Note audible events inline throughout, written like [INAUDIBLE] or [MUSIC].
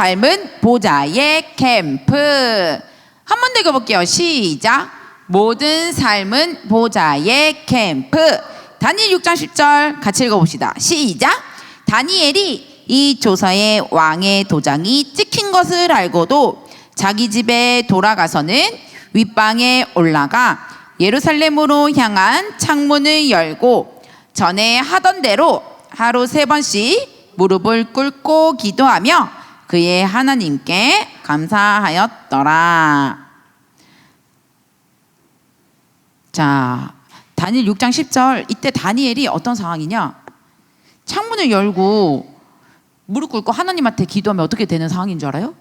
삶은 보자의 캠프. 한 번 더 읽어볼게요. 시작. 모든 삶은 보자의 캠프. 다니엘 6장 10절 같이 읽어봅시다. 시작. 다니엘이 이 조서에 왕의 도장이 찍힌 것을 알고도 자기 집에 돌아가서는 윗방에 올라가 예루살렘으로 향한 창문을 열고 전에 하던 대로 하루 세 번씩 무릎을 꿇고 기도하며 그의 하나님께 감사하였더라. 자, 다니엘 6장 10절 이때 다니엘이 어떤 상황이냐? 창문을 열고 무릎 꿇고 하나님한테 기도하면 어떻게 되는 상황인 줄 알아요?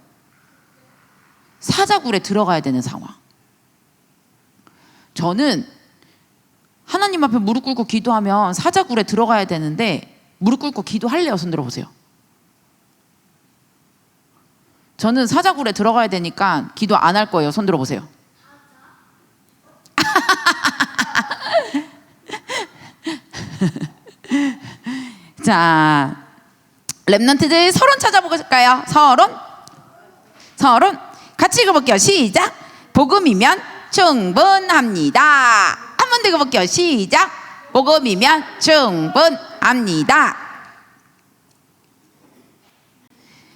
사자굴에 들어가야 되는 상황. 저는 하나님 앞에 무릎 꿇고 기도하면 사자굴에 들어가야 되는데 무릎 꿇고 기도할래요? 손 들어보세요. 저는 사자굴에 들어가야 되니까 기도 안 할 거예요. 손 들어보세요. [LAUGHS] 자, 랩런트들 서론 찾아볼까요? 서론? 서론? 같이 읽어볼게요. 시작. 복음이면 충분합니다. 한 번 더 읽어볼게요. 시작. 복음이면 충분합니다.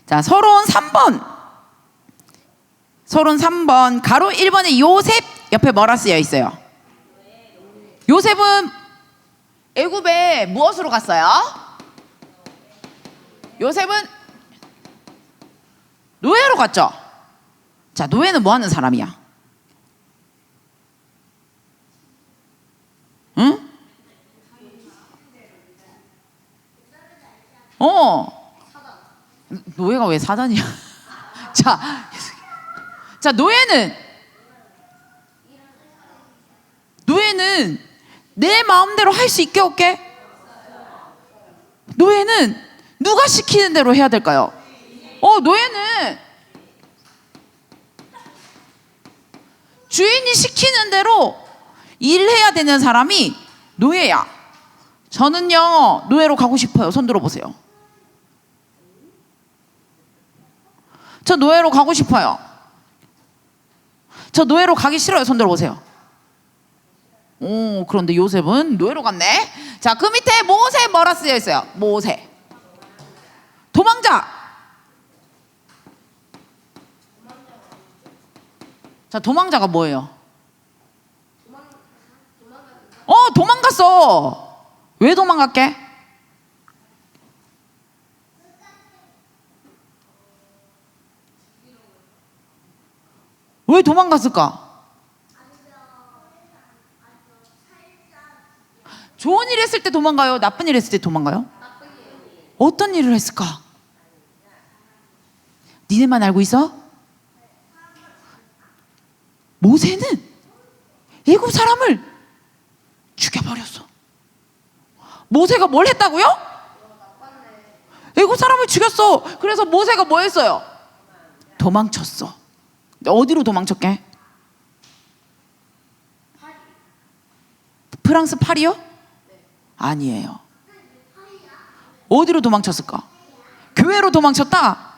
자, 서론 3번. 서론 3번. 가로 1번에 요셉 옆에 뭐라 쓰여 있어요? 요셉은 애굽에 무엇으로 갔어요? 요셉은 노예로 갔죠. 자, 노예는 뭐 하는 사람이야? 응? 어. 노예가 왜 사단이야? [LAUGHS] 자, 자 노예는 노예는 내 마음대로 할 수 있게 없게? 노예는 누가 시키는 대로 해야 될까요? 어, 노예는 주인이 시키는 대로 일해야 되는 사람이 노예야. 저는요, 노예로 가고 싶어요. 손 들어보세요. 저 노예로 가고 싶어요. 저 노예로 가기 싫어요. 손 들어보세요. 오, 그런데 요셉은 노예로 갔네. 자, 그 밑에 모세 뭐라 쓰여 있어요? 모세. 도망자. 자, 도망자가 뭐예요? 어, 도망갔어. 왜 도망갔게? 왜 도망갔을까? 좋은 일 했을 때 도망가요? 나쁜 일 했을 때 도망가요? 어떤 일을 했을까? 니네만 알고 있어? 모세는 애굽 사람을 죽여버렸어. 모세가 뭘 했다고요? 애굽 사람을 죽였어. 그래서 모세가 뭐 했어요? 도망쳤어. 어디로 도망쳤게? 프랑스 파리요? 아니에요. 어디로 도망쳤을까? 교회로 도망쳤다?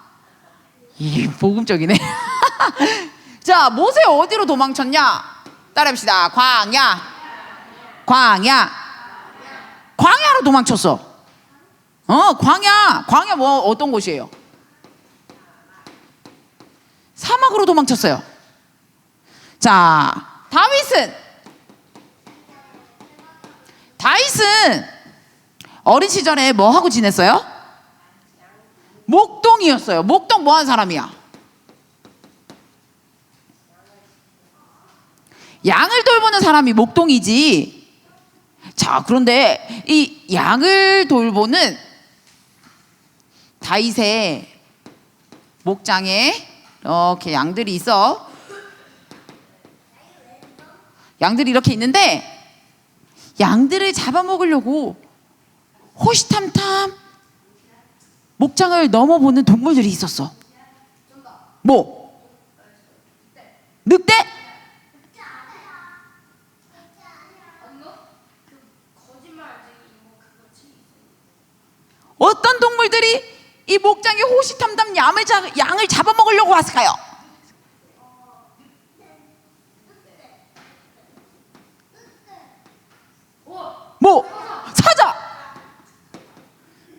이 복음적이네. [LAUGHS] 자, 모세 어디로 도망쳤냐? 따라합시다. 광야. 광야. 광야로 도망쳤어. 어, 광야. 광야 뭐 어떤 곳이에요? 사막으로 도망쳤어요. 자, 다윗은 다윗은 어린 시절에 뭐 하고 지냈어요? 목동이었어요. 목동 뭐 하는 사람이야? 양을 돌보는 사람이 목동이지. 자, 그런데 이 양을 돌보는 다윗의 목장에 이렇게 양들이 있어. 양들이 이렇게 있는데 양들을 잡아먹으려고 호시탐탐 목장을 넘어보는 동물들이 있었어. 뭐? 늑대? 어떤 동물들이 이 목장에 호시 호시탐탐 양을, 자, 양을 잡아먹으려고 왔을까요? 뭐? 사자!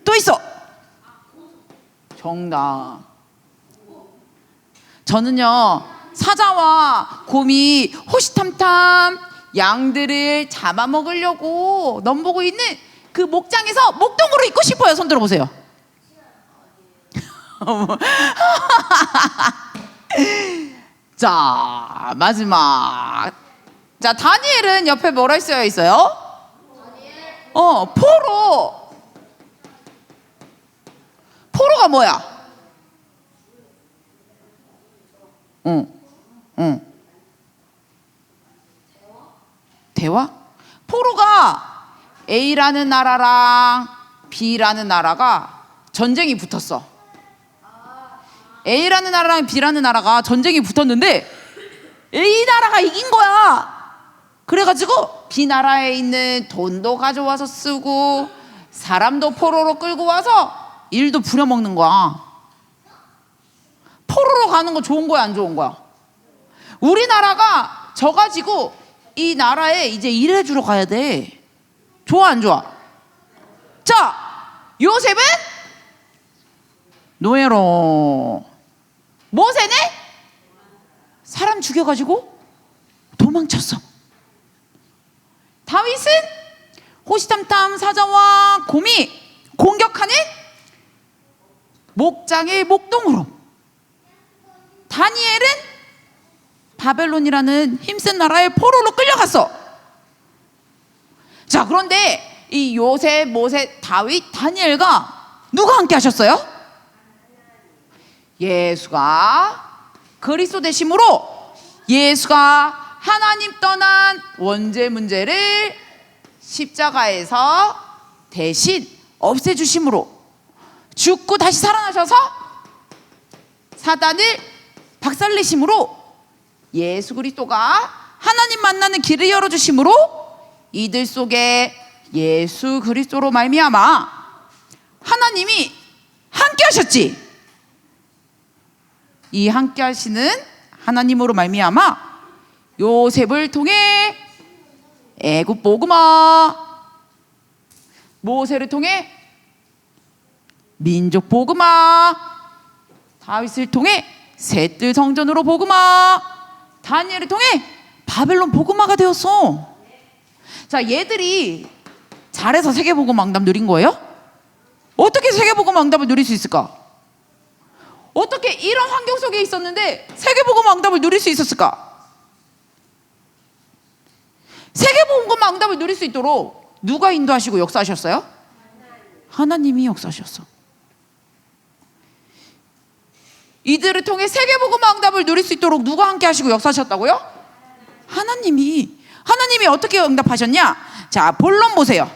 또 있어! 정답. 저는요, 사자와 곰이 호시탐탐 양들을 잡아먹으려고 넘보고 있는 그 목장에서 목동으로 있고 싶어요. 손 들어보세요. [LAUGHS] 자, 마지막. 자, 다니엘은 옆에 뭐라 쓰여 있어요? 어, 포로. 포로가 뭐야? 응, 응. 대화? 포로가 A라는 나라랑 B라는 나라가 전쟁이 붙었어. A라는 나라랑 B라는 나라가 전쟁이 붙었는데 A 나라가 이긴 거야. 그래가지고 B 나라에 있는 돈도 가져와서 쓰고 사람도 포로로 끌고 와서 일도 부려먹는 거야. 포로로 가는 거 좋은 거야 안 좋은 거야? 우리나라가 져가지고 이 나라에 이제 일해주러 가야 돼. 좋아 안 좋아? 자 요셉은 노예로 모세는 사람 죽여가지고 도망쳤어. 다윗은 호시탐탐 사자와 곰이 공격하는 목장의 목동으로 다니엘은 바벨론이라는 힘센 나라의 포로로 끌려갔어. 자, 그런데 이 요셉, 모세, 다윗, 다니엘과 누가 함께 하셨어요? 예수가 그리스도 되심으로 예수가 하나님 떠난 원죄 문제를 십자가에서 대신 없애 주심으로 죽고 다시 살아나셔서 사단을 박살내심으로 예수 그리스도가 하나님 만나는 길을 열어 주심으로 이들 속에 예수 그리스도로 말미암아 하나님이 함께 하셨지. 이 함께 하시는 하나님으로 말미암아 요셉을 통해 애굽 복음화 모세를 통해 민족 복음화 다윗을 통해 셋들 성전으로 복음화 다니엘을 통해 바벨론 복음화가 되었어. 자, 얘들이 잘해서 세계복음 왕답 누린 거예요? 어떻게 세계복음 왕답을 누릴 수 있을까? 어떻게 이런 환경 속에 있었는데 세계복음 왕답을 누릴 수 있었을까? 세계복음 왕답을 누릴 수 있도록 누가 인도하시고 역사하셨어요? 하나님이 역사하셨어. 이들을 통해 세계복음 응답을 누릴 수 있도록 누가 함께 하시고 역사하셨다고요? 하나님이 하나님이 어떻게 응답하셨냐? 자, 본론 보세요.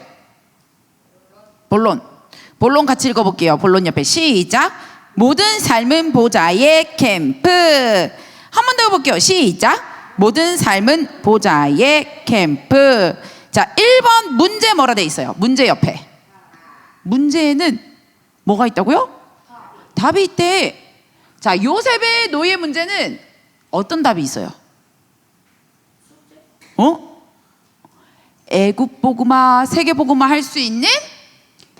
본론. 본론 같이 읽어 볼게요. 본론 옆에 시작. 모든 삶은 보좌의 캠프. 한 번 더 해볼게요. 시작. 모든 삶은 보좌의 캠프. 자, 1번 문제 뭐라 돼 있어요? 문제 옆에. 문제에는 뭐가 있다고요? 답이 있대. 자, 요셉의 노예 문제는 어떤 답이 있어요? 어? 애국 복음화, 세계 복음화 할수 있는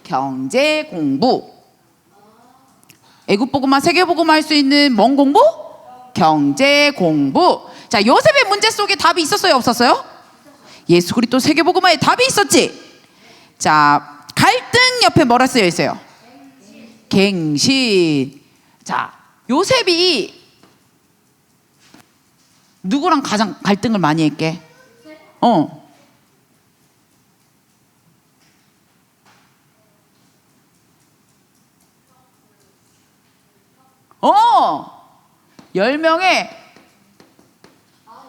경제 공부. 애국 복음화, 세계 복음화 할수 있는 뭔 공부? 경제 공부. 자, 요셉의 문제 속에 답이 있었어요, 없었어요? 예수 그리스도 세계 복음화에 답이 있었지. 자, 갈등 옆에 뭐라 쓰여 있어요? 갱신. 자, 요셉이 누구랑 가장 갈등을 많이 했게? 어. 어. 열 명의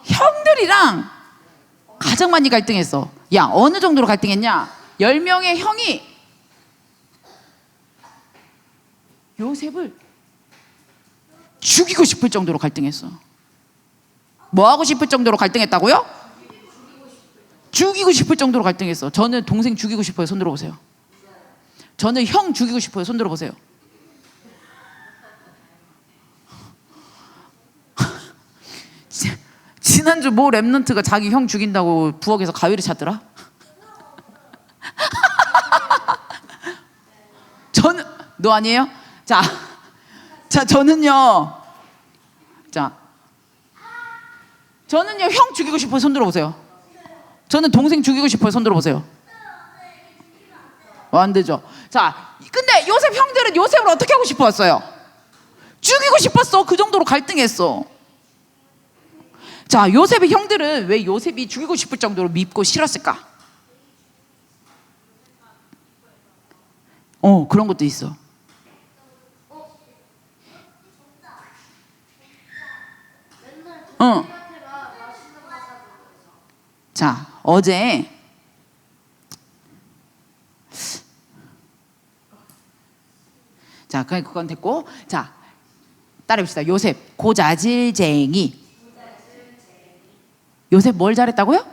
형들이랑 가장 많이 갈등했어. 야, 어느 정도로 갈등했냐? 열 명의 형이 요셉을 죽이고 싶을 정도로 갈등했어. 뭐 하고 싶을 정도로 갈등했다고요? 죽이고 싶을 정도로 갈등했어. 저는 동생 죽이고 싶어요. 손 들어보세요. 저는 형 죽이고 싶어요. 손 들어보세요. 지난주 모 랩런트가 자기 형 죽인다고 부엌에서 가위를 찾더라? [LAUGHS] 저는 너 아니에요? 자, 자 저는요. 자, 저는요 형 죽이고 싶어요. 손 들어보세요. 저는 동생 죽이고 싶어요. 손 들어보세요. 어, 안 되죠. 자, 근데 요셉 형들은 요셉을 어떻게 하고 싶었어요? 죽이고 싶었어. 그 정도로 갈등했어. 자, 요셉의 형들은 왜 요셉이 죽이고 싶을 정도로 밉고 싫었을까? 어, 그런 것도 있어. 어. 자, 어제 자, 그건 됐고, 자, 따라해봅시다. 요셉 고자질쟁이. 요셉 뭘 잘했다고요?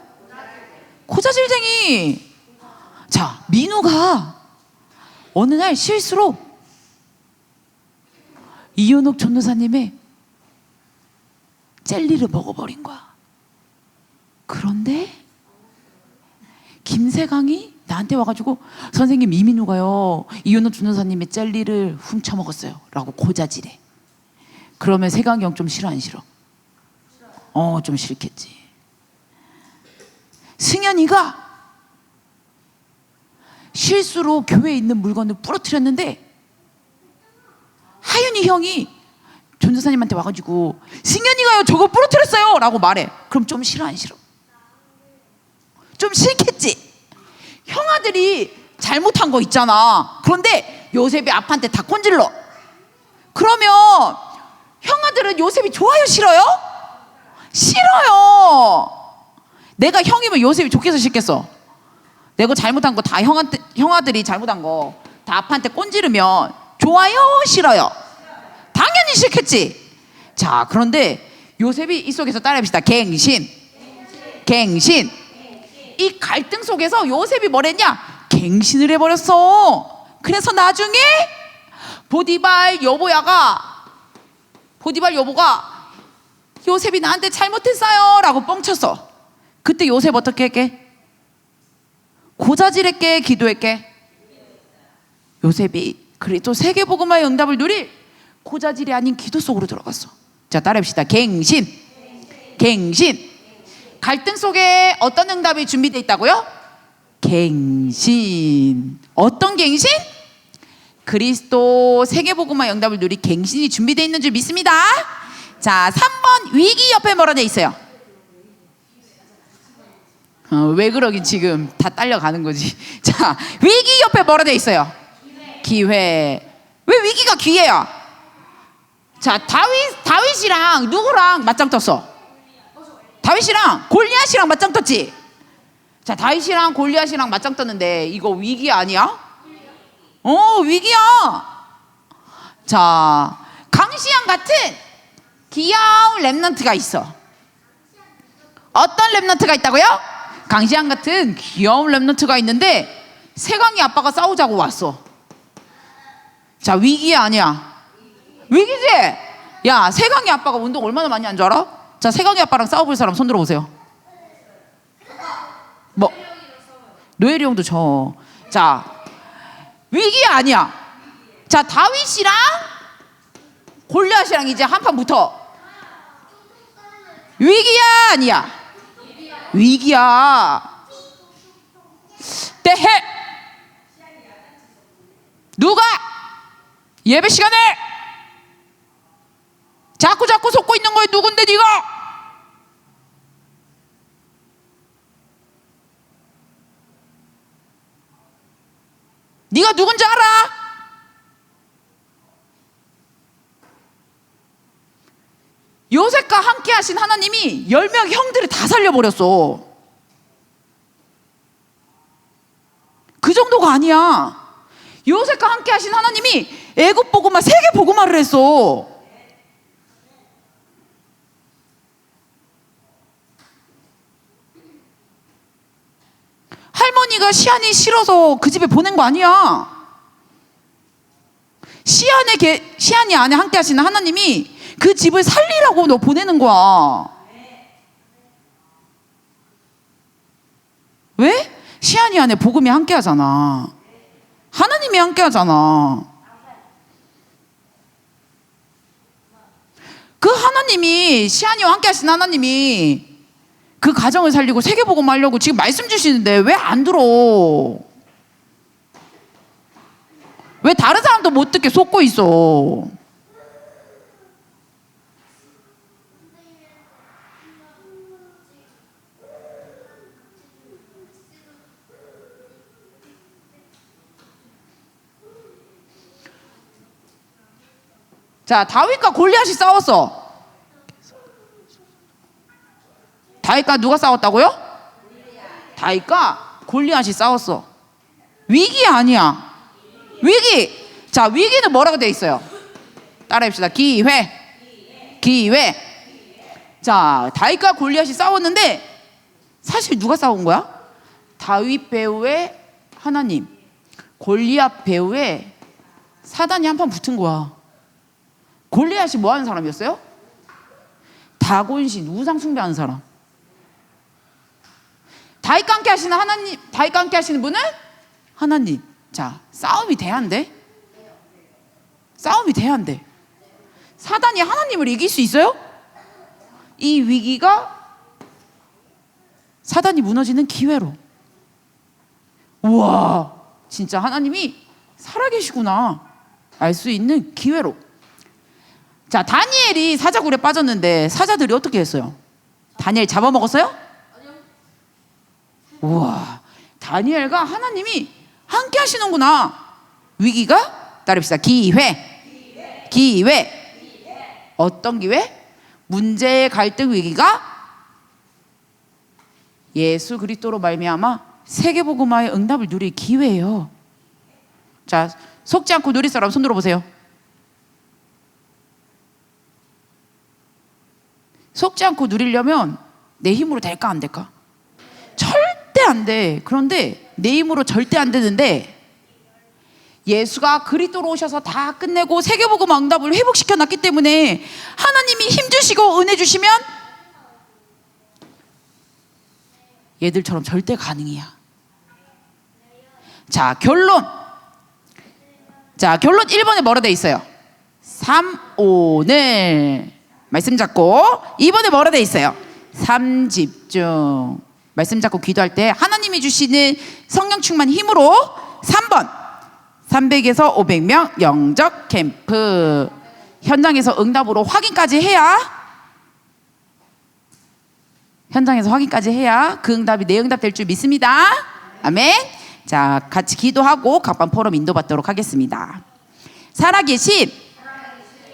고자질쟁이. 자, 민우가 어느 날 실수로 이윤옥 전도사님의 젤리를 먹어버린 거야. 그런데 김세강이 나한테 와가지고 선생님 이민우가요 이윤옥 전도사님의 젤리를 훔쳐 먹었어요.라고 고자질해. 그러면 세강이 형 좀 싫어 안 싫어? 어, 좀 싫겠지. 승현이가 실수로 교회에 있는 물건을 부러뜨렸는데 하윤이 형이 전도사님한테 와가지고 승현이가요 저거 부러뜨렸어요! 라고 말해. 그럼 좀 싫어 안 싫어? 좀 싫겠지? 형아들이 잘못한 거 있잖아. 그런데 요셉이 아빠한테 다 꼰질러. 그러면 형아들은 요셉이 좋아요 싫어요? 싫어요 내가 형이면 요셉이 좋겠어 싫겠어? 내가 잘못한 거 다 형한테 형아들이 잘못한 거 다 아빠한테 꼰지르면 좋아요? 싫어요? 당연히 싫겠지. 자 그런데 요셉이 이 속에서 따라해봅시다. 갱신. 갱신. 이 갈등 속에서 요셉이 뭐랬냐? 갱신을 해버렸어. 그래서 나중에 보디발 여보야가 보디발 여보가 요셉이 나한테 잘못했어요 라고 뻥쳤어 그때 요셉 어떻게 했게? 고자질했게 기도했게 요셉이 그리스도 세계복음화의 응답을 누릴 고자질이 아닌 기도 속으로 들어갔어 자 따라합시다 갱신 갱신 갈등 속에 어떤 응답이 준비되어 있다고요? 갱신 어떤 갱신? 그리스도 세계복음화 응답을 누릴 갱신이 준비되어 있는 줄 믿습니다 자 3번 위기 옆에 뭐라 돼 있어요? 어, 왜 그러긴 지금 다 딸려가는 거지. [LAUGHS] 자, 위기 옆에 뭐라 돼 있어요? 기회. 왜 위기가 기회야? 자, 다윗 다윗이랑 누구랑 맞짱 떴어? 다윗이랑 골리앗이랑 맞짱 떴지. 자, 다윗이랑 골리앗이랑 맞짱 떴는데 이거 위기 아니야? 어, 위기야. 자, 강시양 같은 귀여운 랩런트가 있어. 어떤 랩런트가 있다고요? 강시양 같은 귀여운 랩런트가 있는데 세강이 아빠가 싸우자고 왔어. 자 위기 아니야. 위기지? 야 세강이 아빠가 운동 얼마나 많이 한 줄 알아? 자 세강이 아빠랑 싸워볼 사람 손 들어보세요. 뭐 노엘이 형도 저. 자 위기 아니야. 자 다윗이랑 골리앗이랑 이제 한판 붙어. 위기야 아니야? 위기야. 때해. 누가 예배 시간에 자꾸 자꾸 속고 있는 거에 누군데 네가? 네가 누군지 알아? 요셉과 함께 하신 하나님이 열 명 형들을 다 살려버렸어. 그 정도가 아니야. 요셉과 함께 하신 하나님이 애굽 보고마 세계 보고마를 했어. 할머니가 시안이 싫어서 그 집에 보낸 거 아니야. 시안의 개, 시안이 안에 함께 하시는 하나님이 그 집을 살리라고 너 보내는 거야. 왜? 시안이 안에 복음이 함께 하잖아. 하나님이 함께 하잖아. 그 하나님이, 시안이와 함께 하신 하나님이 그 가정을 살리고 세계복음 하려고 지금 말씀 주시는데 왜 안 들어? 왜 다른 사람도 못 듣게 속고 있어? 자, 다윗과 골리앗이 싸웠어. 다윗과 누가 싸웠다고요? 다윗과 골리앗이 싸웠어. 위기 아니야. 위기. 자, 위기는 뭐라고 돼 있어요? 따라합시다. 기회. 기회. 자, 다윗과 골리앗이 싸웠는데 사실 누가 싸운 거야? 다윗 배우의 하나님. 골리앗 배우의 사단이 한 판 붙은 거야. 골리앗이 뭐 하는 사람이었어요? 다곤신 우상 숭배하는 사람. 다윗과 함께 하시는 하나님, 다윗과 함께 하시는 분은 하나님. 자, 싸움이 돼야 안 돼? 싸움이 돼야 안 돼? 사단이 하나님을 이길 수 있어요? 이 위기가 사단이 무너지는 기회로. 우와, 진짜 하나님이 살아계시구나. 알 수 있는 기회로. 자, 다니엘이 사자굴에 빠졌는데 사자들이 어떻게 했어요? 다니엘 잡아먹었어요? 우와, 다니엘과 하나님이 함께 하시는구나. 위기가 따릅시다. 기회. 기회. 어떤 기회? 문제의 갈등 위기가 예수 그리스도로 말미암아 세계 복음화의 응답을 누릴 기회예요. 자, 속지 않고 누릴 사람 손 들어 보세요. 속지 않고 누리려면 내 힘으로 될까 안 될까? 절대 안 돼. 그런데 내 힘으로 절대 안 되는데 예수가 그리스도로 오셔서 다 끝내고 세계복음 응답을 회복시켜 놨기 때문에 하나님이 힘 주시고 은혜 주시면 얘들처럼 절대 가능이야. 자, 결론. 자, 결론 1번에 뭐라 돼 있어요? 3, 5 늘 말씀 잡고 2번에 뭐라 돼 있어요? 3 집중. 말씀 잡고 기도할 때 하나님이 주시는 성령 충만 힘으로 3번 300에서 500명 영적 캠프 현장에서 응답으로 확인까지 해야 현장에서 확인까지 해야 그 응답이 내 응답 될 줄 믿습니다. 아멘. 자, 같이 기도하고 각반 포럼 인도받도록 하겠습니다. 살아계신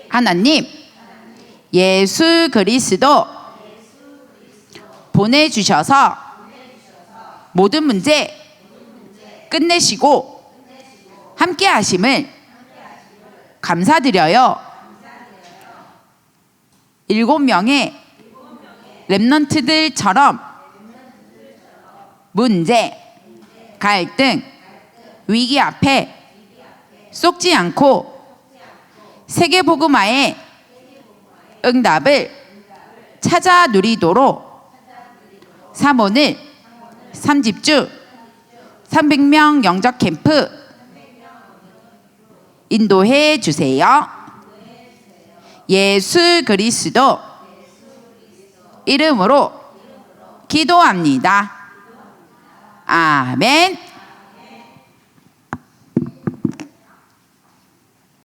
하나님, 예수 그리스도 보내주셔서 모든 문제 끝내시고 함께 하심을 감사드려요. 일곱 명의 랩런트들처럼 문제, 갈등, 위기 앞에 쏙지 않고 세계복음화의 응답을 찾아 누리도록 사모는 3집주 300명 영적 캠프 인도해 주세요. 예수 그리스도 이름으로 기도합니다. 아멘.